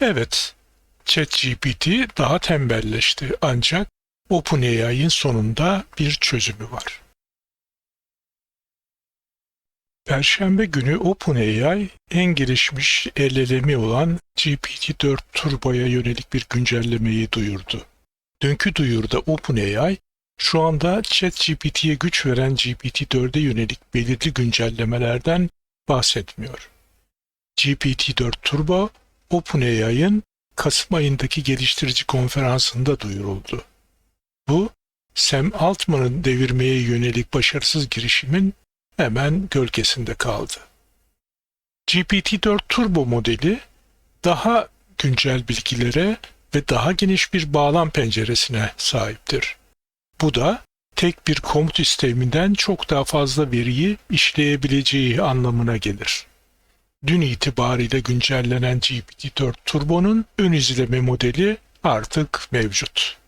Evet, ChatGPT daha tembelleşti ancak OpenAI'ın sonunda bir çözümü var. Perşembe günü OpenAI en gelişmiş LLM'i olan GPT-4 Turbo'ya yönelik bir güncellemeyi duyurdu. Dünkü duyuruda OpenAI, şu anda ChatGPT'ye güç veren GPT-4'e yönelik belirli güncellemelerden bahsetmiyor. GPT-4 Turbo, OpenAI'ın Kasım ayındaki geliştirici konferansında duyuruldu. Bu, Sam Altman'ın devirmeye yönelik başarısız girişimin hemen gölgesinde kaldı. GPT-4 Turbo modeli daha güncel bilgilere ve daha geniş bir bağlam penceresine sahiptir. Bu da tek bir komut sisteminden çok daha fazla veriyi işleyebileceği anlamına gelir. Dün itibariyle güncellenen GPT-4 Turbo'nun ön izleme modeli artık mevcut.